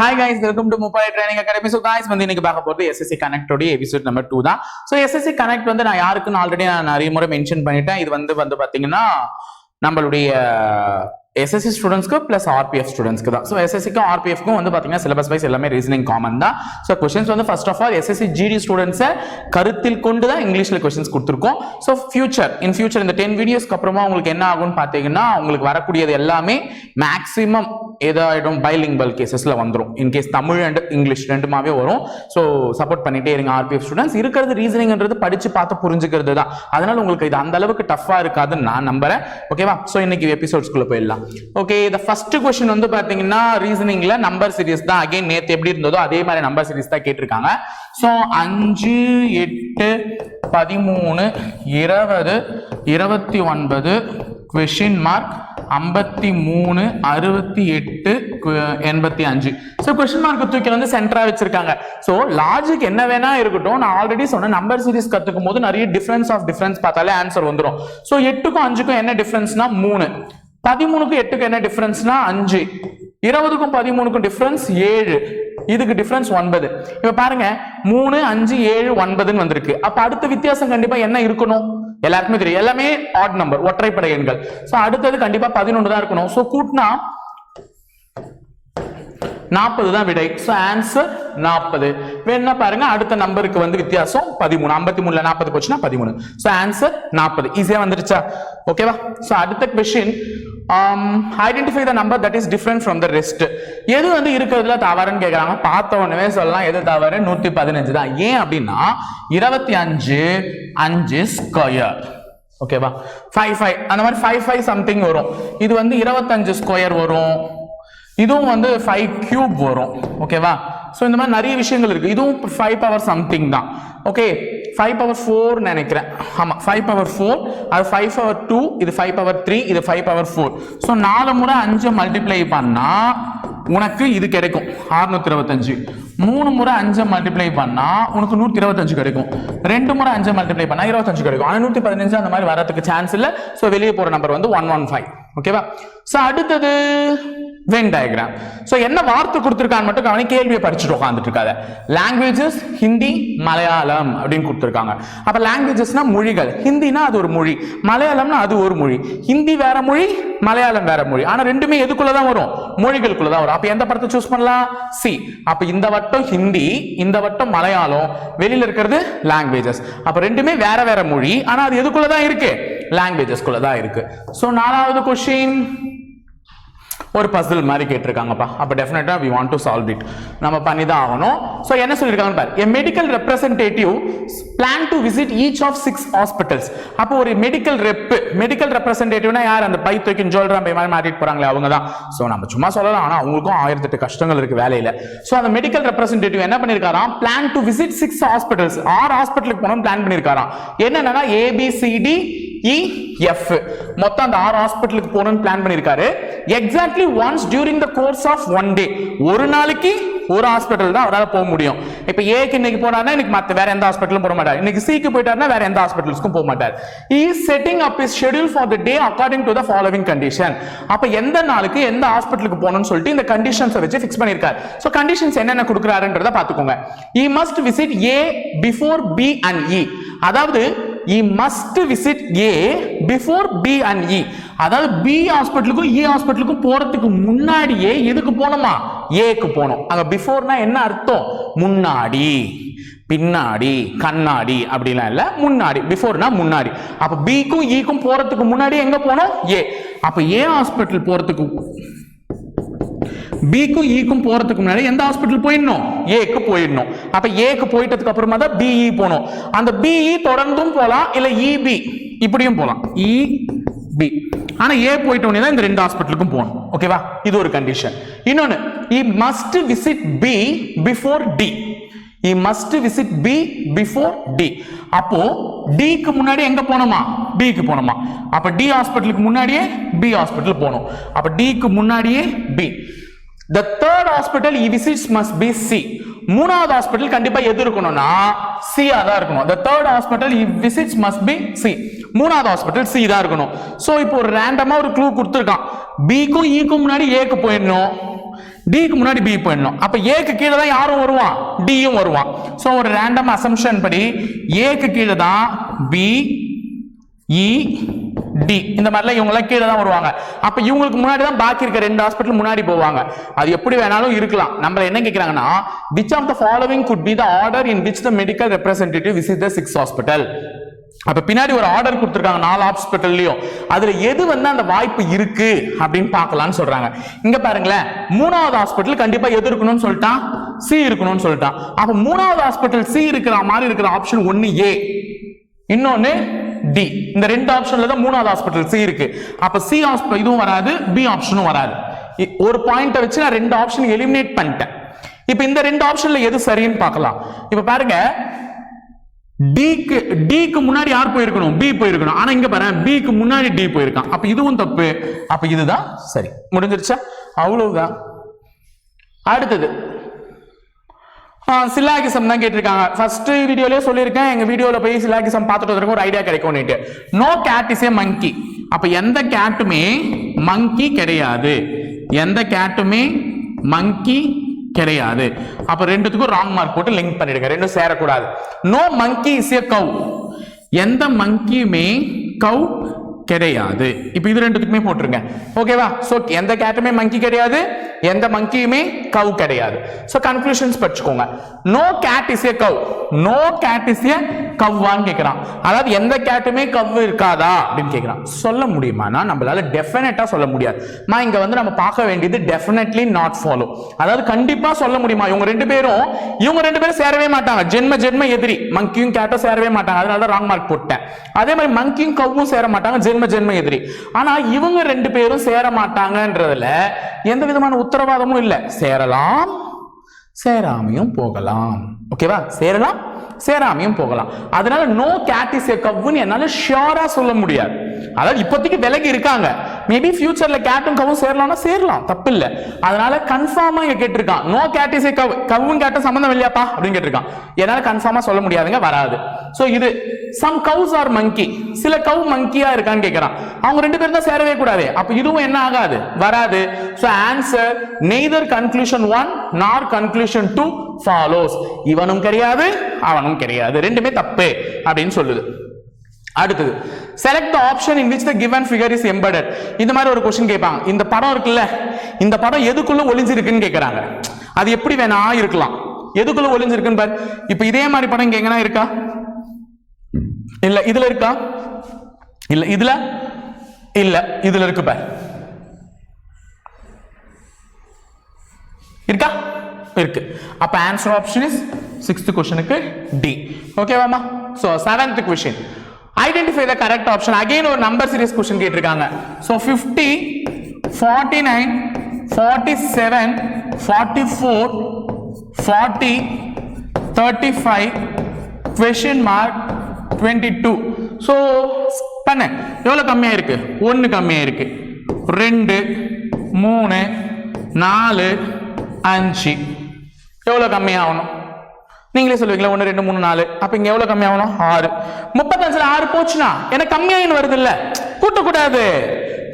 Hi guys welcome to முப்படை training academy so guys வந்து இன்னைக்கு பார்க்க போகிறது எஸ்எஸ்சி கனெக்டோடைய எபிசோட் நம்பர் டூ தான். ஸோ எஸ்எஸ்சி கனெக்ட் வந்து நான் யாருக்குன்னு ஆல்ரெடி நான் நிறைய முறை மென்ஷன் பண்ணிட்டேன். இது வந்து வந்து பார்த்தீங்கன்னா நம்மளுடைய எஸ்எஸ்சி ஸ்டூடெண்ட்ஸ்க்கு ப்ளஸ் ஆர்பிஎஃப் ஸ்டூடெண்ட்ஸ்க்கு தான். ஸோ எஸ்எஸ்சிக்கும் ஆர்பிஎஃப்க்கும் வந்து பார்த்தீங்கன்னா சிலபஸ் வைஸ் எல்லாமே ரீசனிங் காமன் தான். ஸோ கொஷின்ஸ் வந்து first of all SSC GD ஸ்டூடெண்ட்ஸை கருத்தில் கொண்டு தான் இங்கிலீஷில் கொஷின்ஸ் கொடுத்துருக்கோம். ஸோ ஃபியூச்சர் இன் ஃபியூச்சர் இந்த டென் வீடியோஸ்க்கு அப்புறமா உங்களுக்கு என்ன ஆகும்னு பார்த்தீங்கன்னா உங்களுக்கு வரக்கூடியது எல்லாமே மேக்ஸிமம் ஏதாயிடும் பைலிங்பல் கேசஸில் வந்துடும் in case Tamil and English ரெண்டுமாவே வரும். ஸோ சப்போர்ட் பண்ணிட்டே இருங்க ஆர்பிஎஃப் ஸ்டூடெண்ட்ஸ் இருக்கிறது ரீசனிங்ன்றது படித்து பார்த்து புரிஞ்சுக்கிறது தான். அதனால் உங்களுக்கு இது அந்த அளவுக்கு டஃப்பாக இருக்காதுன்னு நான் நம்புறேன். ஓகேவா ஸோ இன்னைக்கு எபிசோட்ஸ்குள்ள போயிடலாம். ஓகே இந்த ஃபர்ஸ்ட் கொஸ்டின் வந்து பார்த்தீங்கன்னா ரீசனிங்கில் நம்பர் சீரிஸ் தான். அகைன் நேற்று எப்படி இருந்ததோ அதே மாதிரி நம்பர் சீரிஸ் தான் கேட்டிருக்காங்க. ஸோ அஞ்சு எட்டு பதிமூணு இருபது இருபத்தி ஒன்பது கொஷின் மார்க் ஐம்பத்தி மூணு அறுபத்தி எட்டு எண்பத்தி அஞ்சு. ஸோ கொஷின் மார்க் தூக்கி வந்து சென்டரா வச்சிருக்காங்க. ஸோ லாஜிக் என்ன வேணா இருக்கட்டும். நான் ஆல்ரெடி சொன்ன நம்பர் சீரிஸ் கத்துக்கும் போது நிறைய டிஃபரன்ஸ் ஆஃப் டிஃபரன்ஸ் பார்த்தாலே ஆன்சர் வந்துடும் ஸோ எட்டுக்கும் அஞ்சுக்கும் என்ன டிஃபரன்ஸ்னா மூணு. பதிமூணுக்கும் எட்டுக்கும் என்ன டிஃபரன்ஸ்னா அஞ்சு. இருபதுக்கும் பதிமூணுக்கும் டிஃபரன்ஸ் ஏழு. இதுக்கு டிஃபரன்ஸ் ஒன்பது. இப்ப பாருங்க மூணு அஞ்சு ஏழு ஒன்பதுன்னு வந்திருக்கு. அப்ப அடுத்த வித்தியாசம் கண்டிப்பா என்ன இருக்கணும்? எல்லாருக்குமே தெரியும். எல்லாமே ஆட் நம்பர் ஒற்றைப்படை எண்கள். ஸோ அடுத்தது கண்டிப்பா பதினொன்று தான் இருக்கணும். ஸோ கூட்டினா நாற்பது தான் விடை. ஸோ ஆன்சர் நாற்பது. வேணா பாருங்க அடுத்த நம்பருக்கு வந்து வித்தியாசம் பதிமூணு. ஐம்பத்தி மூணுல நாற்பது போச்சுன்னா பதிமூணு. ஸோ ஆன்சர் நாற்பது. ஈஸியா வந்துருச்சா? ஓகேவா ஸோ அடுத்த question identify the number that is different from the rest எது வந்து இருக்கிறதுல தவறுன்னு கேட்குறாங்க பார்த்த உடனே சொல்லலாம். எது தவறு? நூற்றி பதினஞ்சு தான். ஏன் அப்படின்னா இருபத்தி அஞ்சு அஞ்சு ஸ்கொயர் ஓகேவா ஃபைவ் ஃபைவ் அந்த மாதிரி ஃபைவ் ஃபைவ் சம்திங் வரும். இது வந்து இருபத்தஞ்சு ஸ்கொயர் வரும். இதுவும் வந்து ஃபைவ் கியூப் வரும். ஓகேவா ஸோ இந்த மாதிரி நிறைய விஷயங்கள் இருக்குது இதுவும் ஃபைவ் பவர் சம்திங் தான். ஓகே ஃபைவ் பவர் ஃபோர் நினைக்கிறேன். ஆமாம் ஃபைவ் பவர் ஃபோர் அது ஃபைவ் பவர் டூ இது ஃபைவ் பவர் த்ரீ இது ஃபைவ் பவர் ஃபோர் ஸோ நாலு முறை அஞ்சு மல்டிப்ளை பண்ணால் உனக்கு இது கிடைக்கும். அறுநூத்தி இருபத்தஞ்சு மூணு முறை அஞ்சை மல்டிப்ளை பண்ணா உனக்கு நூற்றி இருபத்தஞ்சு கிடைக்கும். ரெண்டு முறை அஞ்சை மல்டிப்ளை பண்ணா இருபத்தஞ்சு கிடைக்கும். ஆனால் நூற்றி பதினஞ்சு அந்த மாதிரி வரதுக்கு சான்ஸ் இல்லை. ஸோ வெளியே போகிற நம்பர் வந்து ஒன் ஒன் ஃபைவ் ஓகேவா ஸோ அடுத்தது வென் டயக்ராம் ஸோ என்ன வார்த்தை கொடுத்துருக்கான்னு மட்டும் கவனி கேள்வியை படிச்சுட்டு உட்காந்துட்டு இருக்காத லாங்குவேஜஸ் ஹிந்தி மலையாளம் அப்படின்னு கொடுத்துருக்காங்க. அப்போ லாங்குவேஜஸ்னா மொழிகள். ஹிந்தினா அது ஒரு மொழி. மலையாளம்னா அது ஒரு மொழி. ஹிந்தி வேற மொழி மலையாளம் வேற மொழி. ஆனால் ரெண்டுமே எதுக்குள்ள தான் வரும்? மொழிகளுக்குள்ள தான் வரும். அப்போ எந்த படத்தை சூஸ் பண்ணலாம்? சி அப்போ இந்த வட்டம் ஹிந்தி இந்த வட்டம் மலையாளம் வெளியில் இருக்கிறது லாங்குவேஜஸ் அப்போ ரெண்டுமே வேற வேற மொழி. ஆனால் அது எதுக்குள்ள தான் இருக்கு? லாங்குவேஜஸ்குள்ள தான் இருக்கு. ஸோ நாலாவது கொஸ்டின் ஒரு பசில் மாதிரி கேட்டிருக்காங்கப்பா. அப்போ டெஃபினட்டாக we want to solve it நம்ம பண்ணி தான் ஆகணும் ஸோ என்ன சொல்லியிருக்காங்க பாரு. A medical representative plan to visit each of six hospitals அப்போ ஒரு மெடிக்கல் ரெப் மெடிக்கல் ரெப்ரசன்டேட்டிவ்னா யார்? அந்த பை தூக்கி ஜோல்ரா மாதிரி மாறிட்டு போகிறாங்களே அவங்க தான் ஸோ நம்ம சும்மா சொல்லலாம். ஆனால் அவங்களுக்கும் ஆயிரத்தெட்டு கஷ்டங்கள் இருக்கு வேலையில. ஸோ அந்த மெடிக்கல் ரெப்ரசன்டேட்டிவ் என்ன பண்ணியிருக்காராம் plan to visit six hospitals ஆறு ஹாஸ்பிட்டலுக்கு போகணும் பிளான் பண்ணியிருக்காராம் என்னன்னா ஏபிசிடி இஎஃப் e, மொத்தம் அந்த ஆறு ஹாஸ்பிட்டலுக்கு போகணும்னு பிளான் பண்ணியிருக்காரு exactly once during the course of one day ஒரு நாளைக்கு ஒரு ஹாஸ்பிட்டல் தான் அவரால் போக முடியும். இப்போ ஏக்கு இன்னைக்கு போனார்னா இன்னைக்கு மற்ற வேற எந்த ஹாஸ்பிட்டலும் போக மாட்டார். இன்னைக்கு சிக்கு போயிட்டாருன்னா வேற எந்த ஹாஸ்பிட்டல்ஸ்க்கும் போக மாட்டார். Is setting up is schedule for the day according to the following condition அப்போ எந்த நாளுக்கு எந்த ஹாஸ்பிட்டலுக்கு போகணும்னு சொல்லிட்டு இந்த கண்டிஷன்ஸை வச்சு ஃபிக்ஸ் பண்ணியிருக்காரு. ஸோ கண்டிஷன்ஸ் என்னென்ன கொடுக்குறாருன்றத பார்த்துக்கோங்க. He must visit A before B and E அதாவது he must visit A before B and E அதாவது பி ஹாஸ்பிட்டலுக்கும் இ e ஹாஸ்பிட்டலுக்கும் போறதுக்கு முன்னாடியே எதுக்கு போகணுமா ஏக்கு போகணும் அங்க பிஃபோர்னா என்ன அர்த்தம்? முன்னாடி பின்னாடி கண்ணாடி அப்படிலாம் இல்லை முன்னாடி. பிஃபோர்னா முன்னாடி. அப்போ பிக்கும் ஈக்கும் e போறதுக்கு முன்னாடி எங்க போகணும் ஏ அப்போ ஏ ஹாஸ்பிட்டல் போறதுக்கு பிக்கும் ஈக்கும் e போறதுக்கு முன்னாடி எந்த ஹாஸ்பிட்டல் போயிடணும்? ஏக்கு போயிடணும். அப்ப ஏக்கு போயிட்டதுக்கு அப்புறமா தான் பிஇ போகணும். அந்த பிஇ தொடர்ந்தும் போலாம் இல்ல இபி இப்படியும் போலாம் இ பி ஆனா ஏ போயிட்ட உடனே தான் இந்த ரெண்டு ஹாஸ்பிட்டலுக்கும் போகணும். ஓகேவா இது ஒரு கண்டிஷன் இன்னொன்னு he must visit B before D he must visit B before D அப்போ டிக்கு முன்னாடி எங்க போனோமா பிக்கு போனோமா அப்ப டி ஹாஸ்பிட்டலுக்கு முன்னாடியே பி ஹாஸ்பிட்டல் போகணும். அப்ப டிக்கு முன்னாடியே B the third hospital he visits must be C மூணாவது ஹாஸ்பிட்டல் கண்டிப்பா எது இருக்கணும்னா சி தான் இருக்கணும். The third hospital he visits must be C மூணாவது ஹாஸ்பிட்டல் சி தான் இருக்கணும். ஸோ இப்போ ஒரு ரேண்டமா ஒரு க்ளூ கொடுத்துருக்கான். பிக்கும் ஈக்கும் e முன்னாடி ஏக்கு போயிடணும். டிக்கு முன்னாடி பி போயிடணும். அப்ப ஏக்கு கீழே தான் யாரும் வருவான்? டியும் வருவான். ஸோ ஒரு ரேண்டம் அசம்ஷன் படி ஏக்கு கீழே தான் பி இ e, டி இந்த மாதிரிலாம் இவங்கெல்லாம் கீழே தான் வருவாங்க. அப்போ இவங்களுக்கு முன்னாடி தான் பாக்கி இருக்க ரெண்டு ஹாஸ்பிட்டல் முன்னாடி போவாங்க. அது எப்படி வேணாலும் இருக்கலாம். நம்ம என்ன கேட்கறாங்கன்னா which of the following could be the order in which the medical representative visit the six hospital அப்ப பின்னாடி ஒரு ஆர்டர் கொடுத்துருக்காங்க நாலு ஹாஸ்பிட்டல்லையும் அதுல எது வந்து அந்த வாய்ப்பு இருக்கு அப்படின்னு பார்க்கலாம்னு சொல்றாங்க. இங்க பாருங்களேன் மூணாவது ஹாஸ்பிட்டல் கண்டிப்பா எது இருக்கணும்னு சொல்லிட்டான்? சி இருக்கணும்னு சொல்லிட்டான். அப்ப மூணாவது ஹாஸ்பிட்டல் சி இருக்கிற மாதிரி இருக்கிற ஆப்ஷன் ஒன்னு ஏ இன்னொன்னு டி இந்த ரெண்டு ஆப்ஷன்ல தான் மூணாவது ஹாஸ்பிட்டல் சி இருக்கு. அப்ப சி ஹாஸ்பிட்டல் இதுவும் வராது பி ஆப்ஷனும் வராது. இ- ஒரு பாயிண்ட்டை வச்சு நான் ரெண்டு ஆப்ஷன் எலிமினேட் பண்ணிட்டேன். இப்போ இந்த ரெண்டு ஆப்ஷன்ல எது சரின்னு பார்க்கலாம். இப்போ பாருங்க டிக்கு டிக்கு முன்னாடி யார் போயிருக்கணும்? பி போயிருக்கணும். ஆனா இங்க பாரு பிக்கு முன்னாடி டி போயிருக்கான். அப்ப இதுவும் தப்பு. அப்ப இதுதான் சரி. முடிஞ்சிருச்சா? அவ்வளவுதான். அடுத்தது சிலாகிசம் தான் கேட்டிருக்காங்க. ஃபர்ஸ்ட் வீடியோலயே சொல்லியிருக்கேன். எங்க வீடியோல போய் சிலாகிசம் பார்த்துட்டு வந்திருக்க ஒரு idea கிடைக்கும்னுட்டு no cat is a monkey அப்ப எந்த கேட்டுமே மங்கி கிடையாது. எந்த கேட்டுமே மங்கி கிடையாது. அப்ப ரெண்டுத்துக்கும் ராங் மார்க் போட்டு லிங்க் பண்ணிடுங்க. ரெண்டும் சேரக்கூடாது. No monkey is a cow எந்த மங்கியுமே கவ் கிடையாது. இப்போ இது ரெண்டுத்துக்குமே போட்டுருங்க. ஓகேவா சோ எந்த கேட்டுமே மங்கி கிடையாது. எந்த மங்கியுமே கவ் கிடையாது. ஸோ கன்க்ளூஷன்ஸ் படிச்சுக்கோங்க. No cat is a cow no cat is a கவ்வான்னு கேட்குறான் அதாவது எந்த கேட்டுமே கவ் இருக்காதா? அப்படின்னு கேட்குறான் சொல்ல முடியுமானா நம்மளால டெஃபினட்டாக சொல்ல முடியாது. மா இங்கே வந்து நம்ம பார்க்க வேண்டியது டெஃபினெட்லி நாட் ஃபாலோ அதாவது கண்டிப்பாக சொல்ல முடியுமா? இவங்க ரெண்டு பேரும் இவங்க ரெண்டு பேரும் சேரவே மாட்டாங்க. ஜென்ம ஜென்ம எதிரி. மங்கியும் கேட்டும் சேரவே மாட்டாங்க. அதனால தான் ராங் மார்க் போட்டேன். அதே மாதிரி மங்கியும் கவ்வும் சேர மாட்டாங்க. ஜென்ம ஜென்ம எதிரி. ஆனால் இவங்க ரெண்டு பேரும் சேர மாட்டாங்கன்றதுல எந்த விதமான உத்தரவாதமும் இல்லை. சேரலாம். சேராமையும் போகலாம். ஓகேவா சேரலாம் சேராமையும் போகலாம். அதனால நோ கேட் இஸ் கவ்வுன்னு என்னால ஷியோரா சொல்ல முடியாது. அதாவது இப்போதைக்கு விலகி இருக்காங்க. மேபி ஃபியூச்சர்ல கேட்டும் கவும் சேரலாம்னா சேரலாம் தப்பு இல்ல அதனால கன்ஃபார்மா இங்க கேட்டிருக்கான். நோ கேட் இஸ் கவ் கவ்வும் கேட்டும் சம்பந்தம் இல்லையாப்பா? அப்படின்னு கேட்டிருக்கான். என்னால கன்ஃபார்மா சொல்ல முடியாதுங்க வராது. ஸோ இது சம் கவுஸ் ஆர் மங்கி சில கவ் மங்கியா இருக்கான்னு கேக்குறான். அவங்க ரெண்டு பேரும் தான் சேரவே கூடாது. அப்ப இதுவும் என்ன ஆகாது? வராது. So answer neither conclusion one nor conclusion two follows இவனும் கிடையாது அவனும் கிடையாது. ரெண்டுமே தப்பு அப்படின்னு சொல்லுது. அடுத்தது select the option in which the given figure is embedded இந்த மாதிரி ஒரு கொஸ்டின் கேட்பாங்க. இந்த படம் இருக்குல்ல இந்த படம் எதுக்குள்ள ஒளிஞ்சிருக்குன்னு கேட்குறாங்க. அது எப்படி வேணா இருக்கலாம். எதுக்குள்ள ஒளிஞ்சிருக்குன்னு பாரு. இப்போ இதே மாதிரி படம் இங்க எங்கனா இருக்கா? இல்ல இதுல இருக்கா? இல்ல இதுல? இல்ல இதுல இருக்கு பாரு. இருக்கா? இருக்கு. அப்ப ஆன்சர் ஆப்ஷன் இஸ் சிக்ஸ்த் கொஸ்டினுக்கு D ஓகேவாமா so seventh question identify the correct option again ஒரு நம்பர் சீரியஸ் கொஸ்டின் கேட்டிருக்காங்க. So fifty forty nine forty seven forty four forty thirty five question mark twenty two so பண்ண. எவ்வளோ கம்மியாக இருக்கு? ஒன்று கம்மியாக இருக்கு. ரெண்டு மூணு நாலு அஞ்சு. எவ்வளோ கம்மியாகணும்? நீங்களே சொல்லுவீங்களா ஒன்று ரெண்டு மூணு நாலு. அப்போ இங்கே எவ்வளோ கம்மியாகணும்? ஆறு. முப்பத்தஞ்சில் ஆறு போச்சுன்னா எனக்கு கம்மியாயின்னு வருது இல்லை கூட்டக்கூடாது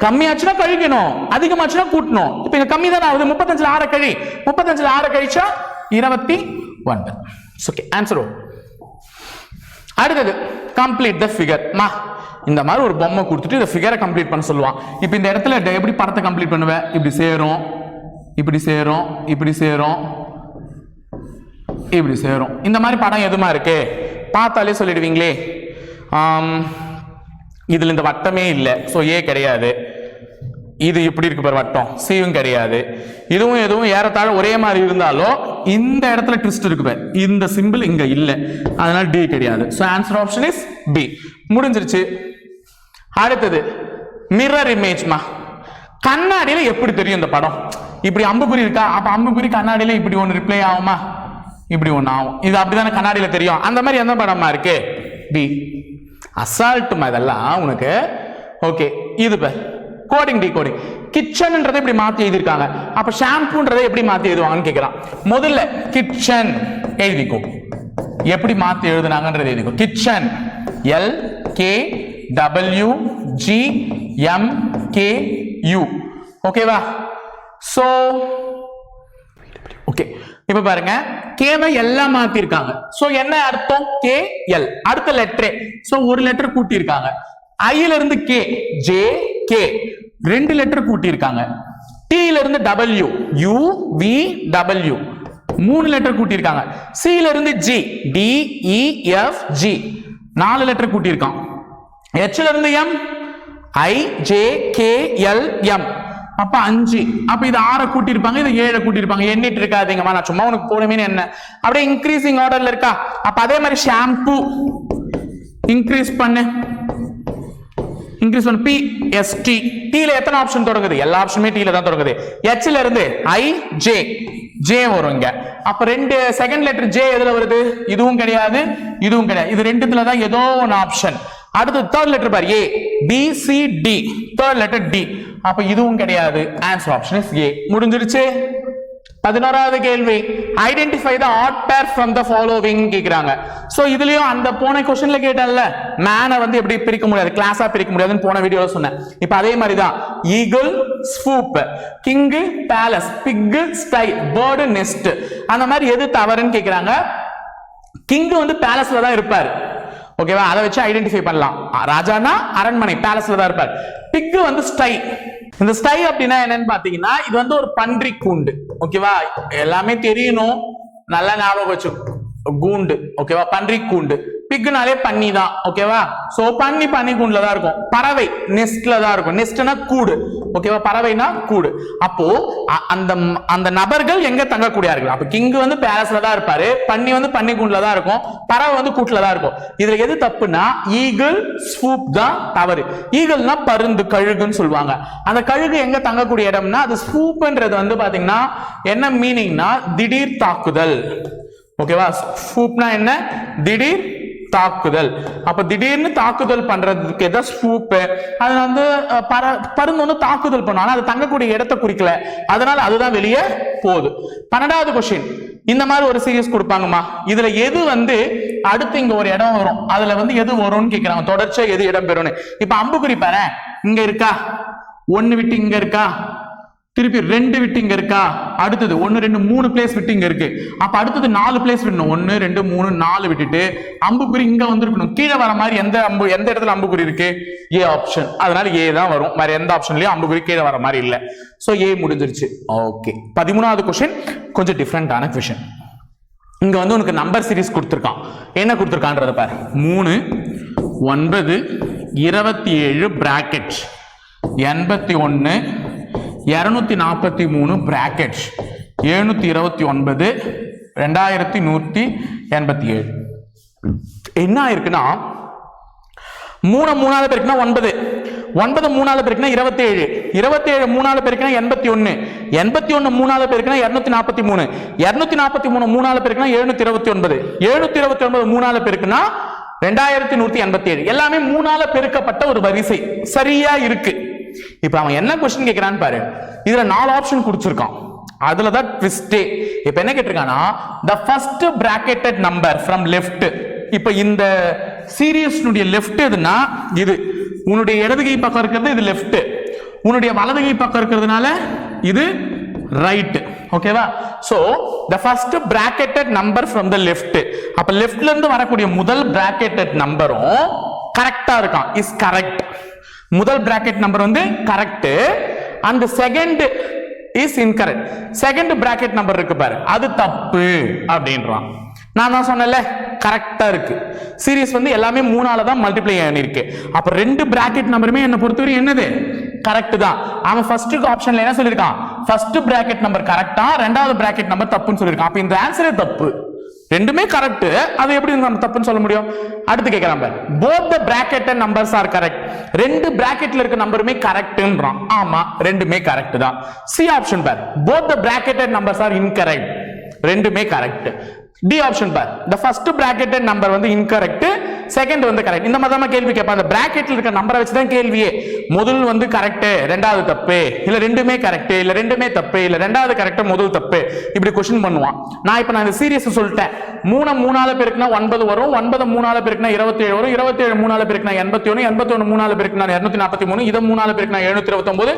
கம்மியாச்சுன்னா கழிக்கணும். அதிகமாச்சுன்னா கூட்டணும். இப்போ இங்கே கம்மி தானே ஆகுது முப்பத்தஞ்சில் ஆறை கழி. முப்பத்தஞ்சில் ஆறை கழிச்சா இருபத்தி ஒன்பது. ஓகே ஆன்சர் அடுத்தது கம்ப்ளீட் த ஃபிகர் மா இந்த மாதிரி ஒரு பொம்மை கொடுத்துட்டு இந்த ஃபிகரை கம்ப்ளீட் பண்ண சொல்லுவான். இப்போ இந்த இடத்துல எப்படி படத்தை கம்ப்ளீட் பண்ணுவேன். இப்படி சேரும் இப்படி சேரும் இப்படி சேரும். இப்படி சேரும். இந்த மாதிரி படம் எதுமா இருக்கு? பார்த்தாலே சொல்லிடுவீங்களே. இதில் இந்த வட்டமே இல்லை. ஸோ ஏ கிடையாது. இது இப்படி இருக்கு பாரு வட்டம். சியும் கிடையாது. இதுவும் எதுவும் ஏறத்தாழ ஒரே மாதிரி இருந்தாலும் இந்த இடத்துல ட்விஸ்ட் இருக்கு பாரு. இந்த சிம்பிள் இங்க இல்லை. அதனால டி கிடையாது. So answer option is B முடிஞ்சிருச்சு. அடுத்தது மிரர் இமேஜ்மா கண்ணாடியில எப்படி தெரியும் இந்த படம்? இப்படி அம்புக்குறி இருக்கா? அப்ப அம்புக்குறி கண்ணாடியில இப்படி ஒன்று ரிப்ளை ஆகுமா? இப்படி ஒன்று ஆகும். இது அப்படிதானே கண்ணாடியில் தெரியும். அந்த மாதிரி எந்த படமா இருக்கு? பி அசால்ட்டுமா இதெல்லாம் உனக்கு? ஓகே இது பேர். கோடிங் டி கோடிங் கிச்சன்ன்றதை இப்படி மாற்றி எழுதியிருக்காங்க. அப்போ ஷாம்புன்றதை எப்படி மாற்றி எழுதுவாங்கன்னு கேட்குறான் முதல்ல கிச்சன் எழுதிக்கோ. எப்படி மாற்றி எழுதுனாங்கன்றது எழுதிக்கோ. Kitchen L K W G M K U ஓகேவா ஸோ இப்ப பாருங்க கேவை எல்லாம் மாத்திருக்காங்க. சோ என்ன அர்த்தம்? கே எல் அடுத்த லெட்டரே சோ ஒரு லெட்டர் கூட்டியிருக்காங்க. ஐல இருந்து கே ஜே கே ரெண்டு லெட்டர் கூட்டியிருக்காங்க. டில இருந்து டபிள்யூ யூ வி டபிள்யூ மூணு லெட்டர் கூட்டியிருக்காங்க. சில இருந்து G D E e, F G நாலு லெட்டர் கூட்டியிருக்கான். ஹெச்ல இருந்து M I J K L M அப்ப அஞ்சு. அப்ப இது ஆறை கூட்டியிருப்பாங்க இது ஏழை கூட்டியிருப்பாங்க. எண்ணிட்டு இருக்காதீங்கம்மா நான் சும்மா உனக்கு போனமே என்ன? அப்படியே இன்க்ரீசிங் ஆர்டர்ல இருக்கா? அப்ப அதே மாதிரி ஷாம்பு இன்க்ரீஸ் பண்ணு. இன்க்ரீஸ் பண்ணு. பி எஸ் டி டீல எத்தனை ஆப்ஷன் தொடங்குது? எல்லா ஆப்ஷனுமே டீல தான் தொடங்குது. எச்ல இருந்து ஐ ஜே ஜே வரும் இங்க. அப்ப ரெண்டு செகண்ட் லெட்டர் ஜே எதுல வருது? இதுவும் கிடையாது இதுவும் கிடையாது. இது ரெண்டுத்துல தான் ஏதோ ஒன்று ஆப்ஷன் அடுத்து third letter bar. A B C D third letter D அப்ப இதுவும் கிடையாது. ஆன்சர் ஆப்ஷன் இஸ் ஏ முடிஞ்சிருச்சு? பதினோராவது கேள்வி. Identify the odd pair from the following கேட்குறாங்க ஸோ இதுலயும் அந்த போன கொஸ்டின்ல கேட்டேன்ல மேனை வந்து எப்படி பிரிக்க முடியாது கிளாஸா பிரிக்க முடியாதுன்னு போன வீடியோல சொன்னேன். இப்போ அதே மாதிரி தான் ஈகிள் ஸ்வூப் கிங்கு பேலஸ் பிக்கு ஸ்டை பேர்டு நெஸ்ட் அந்த மாதிரி எது தவறுன்னு கேட்குறாங்க கிங்கு வந்து பேலஸ்ல தான் இருப்பார். ஓகேவா அதை வச்சு ஐடென்டிஃபை பண்ணலாம். ராஜானா அரண்மனை பேலஸ்ல தான் இருப்பார். பிக்கு வந்து ஸ்டை இந்த ஸ்டை அப்படின்னா என்னன்னு பாத்தீங்கன்னா இது வந்து ஒரு பன்றி கூண்டு. ஓகேவா எல்லாமே தெரியணும். நல்லா ஞாபகம் வச்சு கூண்டு. ஓகேவா பன்றி கூண்டு. பிக்குனாலே பன்னி தான் ஓகேவா சோ பன்னி பண்ணி கூண்டுல தான் இருக்கும். பறவை நெஸ்ட்ல தான் இருக்கும். நெஸ்ட்னா கூடு ஓகேவா பறவைனா கூடு. அப்போ அ- அந்த அந்த நபர்கள் எங்க தங்கக்கூடியார்கள்? அப்ப கிங் வந்து பேலஸ்ல தான் இருப்பாரு பன்னி வந்து பண்ணி கூண்டுல தான் இருக்கும் பறவை வந்து கூட்டுல தான் இருக்கும். இதுல எது தப்புனா ஈகிள் ஸ்வூப் தான் தவறு. ஈகிள்னா பருந்து கழுகுன்னு சொல்லுவாங்க. அந்த கழுகு எங்க தங்கக்கூடிய இடம்னா அது ஸ்வூப்ன்றது வந்து பாத்தீங்கன்னா என்ன மீனிங்னா திடீர் தாக்குதல். ஓகேவா ஸ்வூப்னா என்ன? திடீர் தாக்குதல். அப்ப திடீர்னு தாக்குதல் பண்றதுக்கு ஏதாவது ஸ்பூப்பு அது வந்து பர பருந்து வந்து தாக்குதல் பண்ணும். ஆனா அது தங்கக்கூடிய இடத்தை குறிக்கல. அதனால அதுதான் வெளியே போகுது. பன்னெண்டாவது கொஸ்டின் இந்த மாதிரி ஒரு சீரியஸ் கொடுப்பாங்கம்மா. இதுல எது வந்து அடுத்து இங்க ஒரு இடம் வரும். அதுல வந்து எது வரும்னு கேக்குறாங்க. தொடர்ச்சியா எது இடம் பெறும்னு இப்ப அம்புக்குறி பாரு இங்க இருக்கா? ஒன்னு விட்டு இங்க இருக்கா? திருப்பி ரெண்டு விட்டு இங்க இருக்கா? அடுத்தது ஒன்னு ரெண்டு மூணு பிளேஸ் விட்டு இங்க இருக்கு. அப்ப அடுத்தது நாலு பிளேஸ் விடணும். ஒன்னு ரெண்டு மூணு நாலு விட்டுட்டு அம்புக்குறி இங்க வந்திருக்கணும். கீழே வர மாதிரி எந்த அம்பு எந்த இடத்துல அம்புக்குறி இருக்கு? ஏ ஆப்ஷன் அதனால ஏ தான் வரும். வேற எந்த ஆப்ஷன்லயும் அம்புக்குறி கீழே வர மாதிரி இல்லை. ஸோ ஏ முடிஞ்சிருச்சு. ஓகே பதிமூணாவது கொஸ்டின் கொஞ்சம் டிஃப்ரெண்டான கொஷின் இங்க வந்து உனக்கு நம்பர் சீரிஸ் கொடுத்துருக்கான். என்ன கொடுத்துருக்கான்றத பாரு. மூணு ஒன்பது இருபத்தி ஏழு பிராக்கெட் எண்பத்தி ஒன்று இரநூத்தி நாற்பத்தி மூணு பிராக்கெட்ஸ் எழுநூத்தி இருபத்தி ஒன்பது ரெண்டாயிரத்தி நூற்றி எண்பத்தி ஏழு. என்ன ஆயிருக்குன்னா மூணு மூணாவது பேருக்குன்னா ஒன்பது ஒன்பது மூணாவது ஏழு இருபத்தேழு இருபத்தேழு மூணாவது பேருக்குன்னா எண்பத்தி ஒன்னு எண்பத்தி ஒன்னு மூணாவது பேருக்குன்னா இருநூத்தி நாற்பத்தி மூணு இருநூத்தி நாற்பத்தி மூணு மூணாவது பேருக்குன்னா எழுநூத்தி இருபத்தி ஒன்பது எழுநூத்தி இருபத்தி ஒன்பது மூணாவது பேருக்குன்னா ரெண்டாயிரத்தி நூத்தி எண்பத்தி ஏழு. எல்லாமே மூணால பெருக்கப்பட்ட ஒரு வரிசை. சரியா இருக்கு. இப்போ அவன் என்ன கொஸ்டின் கேட்குறான்னு பாரு. இதுல நாலு ஆப்ஷன் கொடுத்துருக்கான். அதுல தான் ட்விஸ்டே இப்போ என்ன கேட்டிருக்கானா the first bracketed number from left இப்போ இந்த சீரியஸ்னுடைய லெஃப்ட் எதுனா இது. உன்னுடைய இடது கை பக்கம் இருக்கிறது இது லெஃப்ட் உன்னுடைய வலது கை பக்கம் இருக்கிறதுனால இது ரைட் ஓகேவா so the first bracketed number from the left அப்போ லெஃப்ட்ல இருந்து வரக்கூடிய முதல் பிராக்கெட்டட் நம்பரும் கரெக்டா இருக்கான். இஸ் கரெக்ட் முதல் பிராக்கெட் நம்பர் வந்து கரெக்ட் அந்த second is incorrect second bracket number இருக்கு பாரு. அது தப்பு அப்படின்றான். நான் தான் சொன்னேன்ல கரெக்டா இருக்கு. சீரியஸ் வந்து எல்லாமே மூணால தான் மல்டிப்ளை ஆனிருக்கு அப்ப ரெண்டு பிராக்கெட் நம்பருமே என்ன பொறுத்தவரை என்னது? கரெக்ட் தான். அவன் ஃபர்ஸ்ட் ஆப்ஷன்ல என்ன சொல்லியிருக்கான்? ஃபர்ஸ்ட் பிராக்கெட் நம்பர் கரெக்டா ரெண்டாவது பிராக்கெட் நம்பர் தப்புன்னு சொல்லியிருக்கான். அப்ப இந்த ஆன்சரே தப்பு. ரெண்டுமே கரெக்ட் அது எப்படி நம்ம தப்புன்னு சொல்ல முடியும்? அடுத்து கேட்கலாம் பாரு. Both the bracket numbers are correct ரெண்டு பிராக்கெட்ல இருக்க நம்பருமே கரெக்ட்ன்றான் ஆமா ரெண்டுமே கரெக்ட் தான். C option bar. Both the bracketed numbers are incorrect ரெண்டுமே correct D option bar. The first bracketed number வந்து இன்கரெக்ட் செகண்ட் வந்து கரெக்ட் இந்த மாதிரி தான் கேள்வி கேட்பான். அந்த பிராக்கெட்ல இருக்க நம்பரை வச்சு தான் கேள்வியே. முதல் வந்து கரெக்ட் ரெண்டாவது தப்பு. இல்ல ரெண்டுமே கரெக்ட் இல்ல ரெண்டுமே தப்பு இல்ல ரெண்டாவது கரெக்ட் முதல் தப்பு. இப்படி கொஸ்டின் பண்ணுவான். நான் இப்ப நான் இந்த சீரியஸ் சொல்லிட்டேன். மூணு மூணால பேருக்குனா ஒன்பது வரும். ஒன்பது மூணால பேருக்குனா இருபத்தி ஏழு வரும். இருபத்தி ஏழு மூணால பெருக்குனா எண்பத்தி ஒன்று எண்பத்தி ஒன்று மூணால பேருக்குனா இரநூத்தி நாற்பத்தி மூணு இதை மூணால பேருக்குனா எழுநூத்தி இருபத்தொம்போது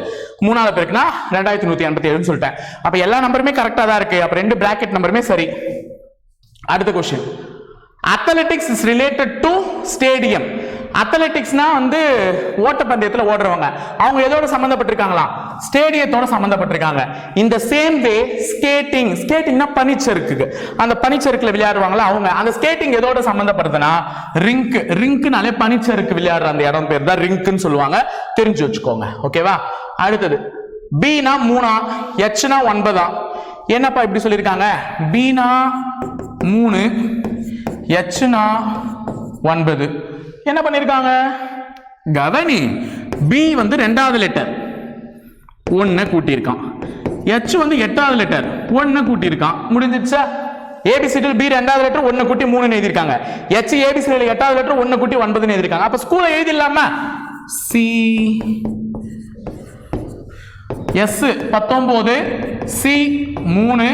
மூணால பேருக்குனா ரெண்டாயிரத்தி நூத்தி எண்பத்தி ஏழுன்னு சொல்லிட்டேன். அப்ப எல்லா நம்பருமே கரெக்டா தான் இருக்கு. அப்ப ரெண்டு பிராக்கெட் நம்பருமே சரி. அடுத்த question athletics is related to stadium அத்லெட்டிக்ஸ்னா வந்து ஓட்டப்பந்தயத்தில் ஓடுறவங்க. அவங்க எதோட சம்மந்தப்பட்டிருக்காங்களா ஸ்டேடியத்தோட சம்மந்தப்பட்டிருக்காங்க இந்த சேம் வே ஸ்கேட்டிங் ஸ்கேட்டிங்னா பனிச்சறுக்கு அந்த பனிச்சறுக்கில் விளையாடுவாங்களா? அவங்க. அந்த ஸ்கேட்டிங் எதோட சம்மந்தப்படுதுன்னா ரிங்க் ரிங்க்னாலே பனிச்சறுக்கு விளையாடுற அந்த இடம் பேர் தான் ரிங்க்னு சொல்லுவாங்க. தெரிஞ்சு வச்சுக்கோங்க. ஓகேவா அடுத்தது. பீனா மூணா எச்னா ஒன்பதா? என்னப்பா இப்படி சொல்லியிருக்காங்க? பீனா மூணு எச்னா ஒன்பது. என்ன பண்ணியிருக்காங்க கவனி பி வந்து ரெண்டாவது லெட்டர் ஒன்று கூட்டியிருக்கான். எச் வந்து எட்டாவது லெட்டர் ஒன்று கூட்டியிருக்கான். முடிஞ்சிச்சா ஏபிசிடியில் பி e, ரெண்டாவது லெட்டர் ஒன்று கூட்டி மூணு எழுதியிருக்காங்க. எச் ஏபிசிடியில் எட்டாவது லெட்டர் ஒன்று கூட்டி ஒன்பதுன்னு எழுதியிருக்காங்க. அப்போ ஸ்கூலில் எழுதிடலாமா? சி எஸ் பத்தொம்போது. சி மூணு.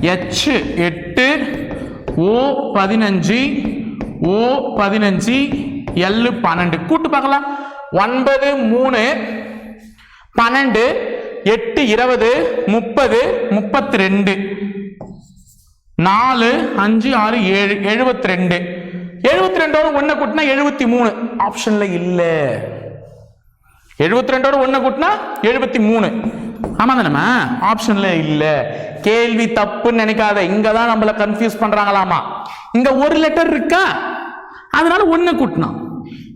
எச் எட்டு. ஓ பதினஞ்சு ஓ பதினஞ்சு எல் பன்னெண்டு. கூட்டு பார்க்கலாம். ஒன்பது மூணு பன்னெண்டு எட்டு இருபது முப்பது முப்பத்தி ரெண்டு நாலு அஞ்சு ஆறு ஏழு எழுபத்தி ரெண்டு எழுபத்தி ரெண்டோட ஒன்றை கூட்டினா எழுபத்தி மூணு ஆப்ஷன்ல இல்லை. எழுபத்தி ரெண்டோட ஒண்ணு கூட்டினா எழுபத்தி மூணு ஆமா தானே ஆப்ஷன்ல இல்ல. கேள்வி தப்புன்னு நினைக்காத. இங்கே தான் நம்மள கன்ஃபியூஸ் பண்றாங்களாமா? இங்க ஒரு லெட்டர் இருக்கா? அதனால ஒன்று கூட்டினா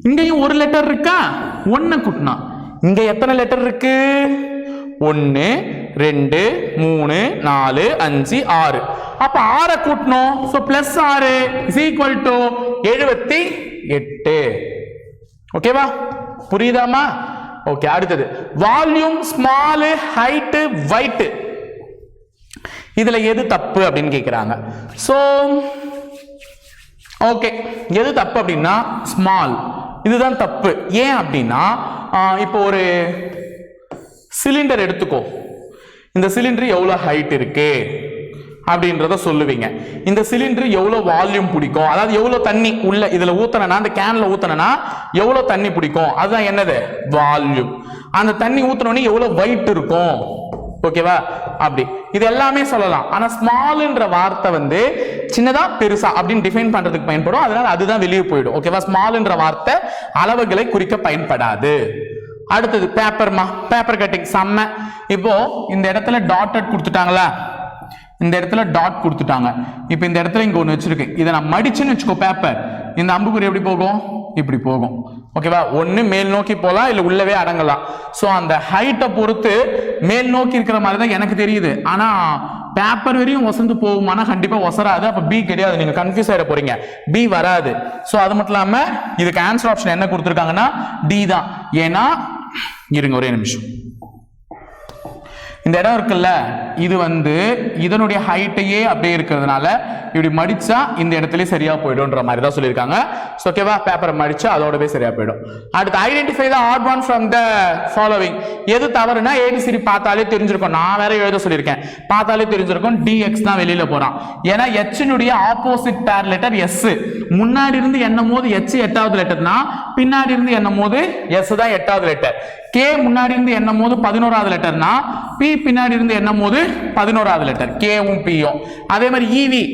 இங்கேயும் ஒரு லெட்டர் இருக்கா? ஒன்று கூட்டினா இங்க எத்தனை லெட்டர் இருக்கு? ஒன்று ரெண்டு மூணு நாலு அஞ்சு ஆறு. அப்ப ஆறை கூட்டணும் ஸோ பிளஸ் ஆறு இஸ் ஈக்குவல் டு எழுபத்தி எட்டு. ஓகேவா புரியுதாமா ஓகே அடுத்தது. வால்யூம் ஸ்மால் ஹைட்டு வைட்டு இதில் எது தப்பு அப்படின்னு கேட்குறாங்க ஸோ ஓகே எது தப்பு அப்படின்னா ஸ்மால் இதுதான் தப்பு. ஏன் அப்படின்னா இப்போ ஒரு சிலிண்டர் எடுத்துக்கோ. இந்த சிலிண்டர் எவ்வளோ ஹைட் இருக்குது அப்படின்றத சொல்லுவீங்க. இந்த சிலிண்டர் எவ்வளோ வால்யூம் பிடிக்கும்? அதாவது எவ்வளோ தண்ணி உள்ள இதில் ஊத்தனா அந்த கேனில் ஊத்தனா எவ்வளோ தண்ணி பிடிக்கும்? அதுதான் என்னது? வால்யூம் அந்த தண்ணி ஊத்துனோடனே எவ்வளோ வெயிட் இருக்கும்? ஓகேவா அப்படி. இது எல்லாமே சொல்லலாம். ஆனா ஸ்மால்ன்ற வார்த்தை வந்து சின்னதா பெருசா அப்படின்னு டிஃபைன் பண்றதுக்கு பயன்படும். அதனால அதுதான் வெளியே போயிடும். ஓகேவா ஸ்மால்ன்ற வார்த்தை அளவுகளை குறிக்க பயன்படாது. அடுத்தது பேப்பர்மா பேப்பர் கட்டிங் செம்ம. இப்போ இந்த இடத்துல டாட்டட் கொடுத்துட்டாங்களா? இந்த இடத்துல டாட் கொடுத்துட்டாங்க. இப்போ இந்த இடத்துல இங்கே ஒன்று வச்சிருக்கு. இதை நான் மடிச்சுன்னு வச்சுக்கோ பேப்பர் இந்த அம்புக்குறி எப்படி போகும்? இப்படி போகும். ஓகேவா ஒன்று மேல் நோக்கி போகலாம் இல்லை உள்ளவே அடங்கலாம். ஸோ அந்த ஹைட்டை பொறுத்து மேல் நோக்கி இருக்கிற மாதிரி தான் எனக்கு தெரியுது. ஆனால் பேப்பர் வரையும் ஒசந்து போகுமானா கண்டிப்பாக ஒசராது. அப்போ பி கிடையாது. நீங்கள் கன்ஃபியூஸ் ஆகிட போறீங்க. பி வராது. ஸோ அது மட்டும் இல்லாமல் இதுக்கு ஆன்சர் ஆப்ஷன் என்ன கொடுத்துருக்காங்கன்னா டி தான். ஏன்னா இருங்க ஒரே நிமிஷம். இந்த இடம் இருக்குல்ல இது வந்து இதனுடைய ஹைட்டையே அப்படியே இருக்கிறதுனால இப்படி மடிச்சா இந்த இடத்துலயே சரியா போயிடும்ன்ற மாதிரி தான் சொல்லியிருக்காங்க. ஸோ ஓகேவா பேப்பரை மடிச்சா அதோடவே சரியா போயிடும். அடுத்து identify the odd one from the following எது தவறுனா ஏபிசிடி பார்த்தாலே தெரிஞ்சிருக்கும். நான் வேற எழுத சொல்லியிருக்கேன். பார்த்தாலே தெரிஞ்சிருக்கும். டிஎக்ஸ் தான் வெளியில போறான். ஏன்னா எச்சினுடைய ஆப்போசிட் பேர் லெட்டர் எஸ் முன்னாடி இருந்து என்னும் போது எச் எட்டாவது லெட்டர்னா பின்னாடி இருந்து எண்ணும் போது எஸ் தான் எட்டாவது லெட்டர் கே முன்னாடி இருந்து எண்ணும் போது பதினோராவது லெட்டர்னா பி பின்னாடி இருந்து எண்ணும் போது பதினோராவது லெட்டர் கேவும் பியும் அதே மாதிரி ஈவி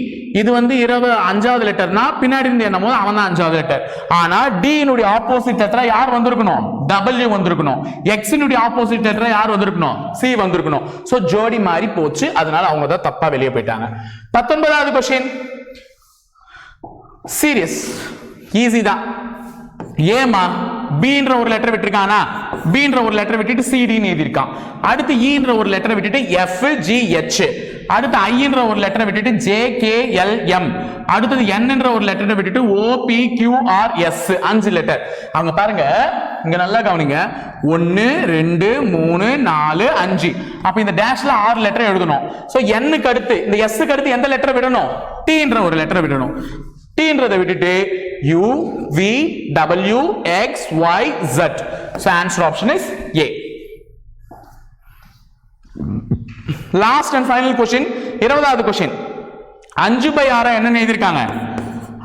இது வந்து இருபது அஞ்சாவது லெட்டர்னா பின்னாடி இருந்து என்ன போது அவன் தான் அஞ்சாவது லெட்டர் ஆனா டியினுடைய ஆப்போசிட் லெட்டரா யார் வந்திருக்கணும்? டபிள்யூ வந்திருக்கணும். எக்ஸினுடைய ஆப்போசிட் லெட்டரா யார் வந்திருக்கணும்? சி வந்திருக்கணும். ஸோ ஜோடி மாறி போச்சு. அதனால அவங்க தான் தப்பா வெளியே போயிட்டாங்க. பத்தொன்பதாவது கொஸ்டின் சீரியஸ் ஈஸி தான். ஏமா பீன்ற ஒரு லெட்டர் விட்டுருக்கானா? பீன்ற ஒரு லெட்டர் விட்டுட்டு சிடின்னு எழுதியிருக்கான். அடுத்து e ஈன்ற ஒரு லெட்டர் விட்டுட்டு எஃப் ஜி ஹெச் அடுத்து ஐன்ற ஒரு லெட்டரை விட்டுட்டு ஜே கே எல் எம் அடுத்தது என்ன்ற ஒரு லெட்டரை விட்டுட்டு O P Q R S அஞ்சு லெட்டர் அவங்க பாருங்க இங்க நல்லா கவனிங்க. ஒன்னு ரெண்டு மூணு நாலு அஞ்சு. அப்ப இந்த டேஷ்ல ஆறு லெட்டர் எழுதணும். சோ என்னுக்கு அடுத்து இந்த எஸ்ஸுக்கு அடுத்து எந்த லெட்டரை விடணும்? டீன்ற ஒரு லெட்டரை விடணும். டீன்றதை விட்டுட்டு u V w X Y z. So answer option is A last and final question இருபதாவது கொஸ்டின் அஞ்சு பை ஆறு என்னென்னு எழுதியிருக்காங்க?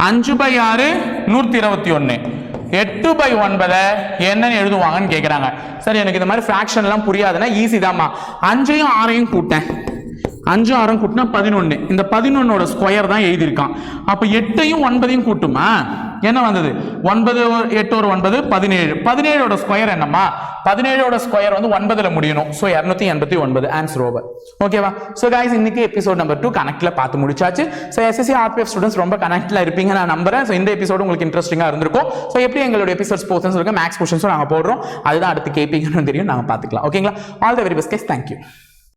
அஞ்சு பை ஆறு நூற்றி இருபத்தி ஒன்று எட்டு பை ஒன்பதை என்னன்னு எழுதுவாங்கன்னு கேட்குறாங்க சரி எனக்கு இந்த மாதிரி ஃபிராக்ஷன் புரியாதுன்னா ஈஸி தாம்மா அஞ்சையும் ஆறையும் கூட்டேன். அஞ்சு ஆறும் கூட்டினா பதினொன்று இந்த பதினொன்னோட ஸ்கொயர் தான் எழுதியிருக்கான். அப்போ எட்டையும் ஒன்பதையும் கூட்டுமா? என்ன வந்தது? ஒன்பது எட்டு ஒரு ஒன்பது பதினேழு. பதினேழோட ஸ்கொயர் என்னம்மா? பதினேழோட ஸ்கொயர் வந்து ஒன்பதுல முடியணும். ஸோ இரநூத்தி எண்பத்தி ஒன்பது. ஆன்சர் ஓவர் ஓகேவா ஸோ கைஸ் இன்னைக்கு எபிசோட் நம்பர் டூ கனெக்ட்ல பார்த்து முடிச்சாச்சு. ஸோ எஸ்எஸ்சி ஆர்பிஎஃப் ஸ்டூடெண்ட்ஸ் ரொம்ப கனெக்ட்ல இருப்பீங்க நான் நம்புறேன். ஸோ இந்த எபிசோடு உங்களுக்கு இன்ட்ரெஸ்டிங்காக இருந்திருக்கும். ஸோ எப்படி எங்களோட எபிசோட்ஸ் போர்ஷன்ஸ் சொல்லுங்க. மேக்ஸ் கொஷன்ஸும் நாங்கள் போடுறோம். அதுதான் அடுத்து கேட்பீங்கன்னு தெரியும். நாங்கள் பார்த்துக்கலாம். ஓகேங்களா all the very best guys thank you